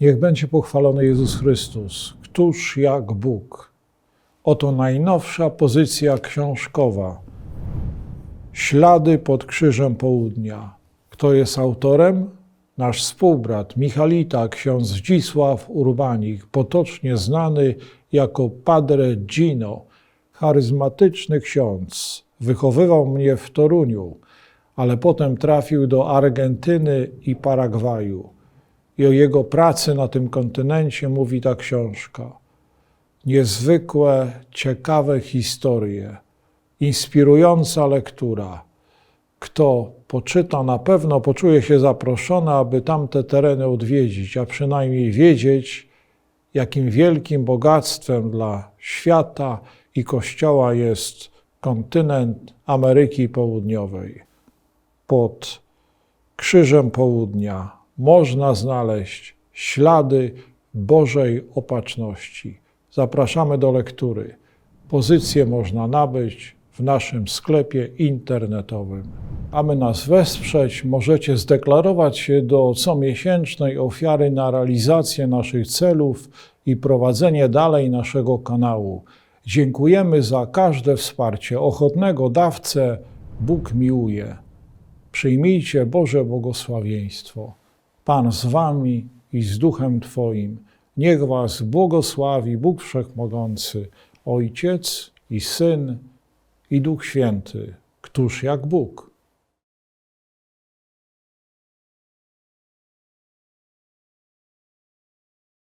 Niech będzie pochwalony Jezus Chrystus. Któż jak Bóg? Oto najnowsza pozycja książkowa. Ślady pod krzyżem południa. Kto jest autorem? Nasz współbrat Michalita, ksiądz Zdzisław Urbanik, potocznie znany jako Padre Gino, charyzmatyczny ksiądz. Wychowywał mnie w Toruniu, ale potem trafił do Argentyny i Paragwaju. I o jego pracy na tym kontynencie mówi ta książka. Niezwykłe, ciekawe historie, inspirująca lektura. Kto poczyta, na pewno poczuje się zaproszony, aby tamte tereny odwiedzić, a przynajmniej wiedzieć, jakim wielkim bogactwem dla świata i Kościoła jest kontynent Ameryki Południowej. Pod Krzyżem Południa można znaleźć ślady Bożej opatrzności. Zapraszamy do lektury. Pozycję można nabyć w naszym sklepie internetowym. Aby nas wesprzeć, możecie zdeklarować się do comiesięcznej ofiary na realizację naszych celów i prowadzenie dalej naszego kanału. Dziękujemy za każde wsparcie. Ochotnego dawcę Bóg miłuje. Przyjmijcie Boże błogosławieństwo. Pan z wami i z duchem Twoim. Niech was błogosławi Bóg Wszechmogący, Ojciec i Syn i Duch Święty, któż jak Bóg.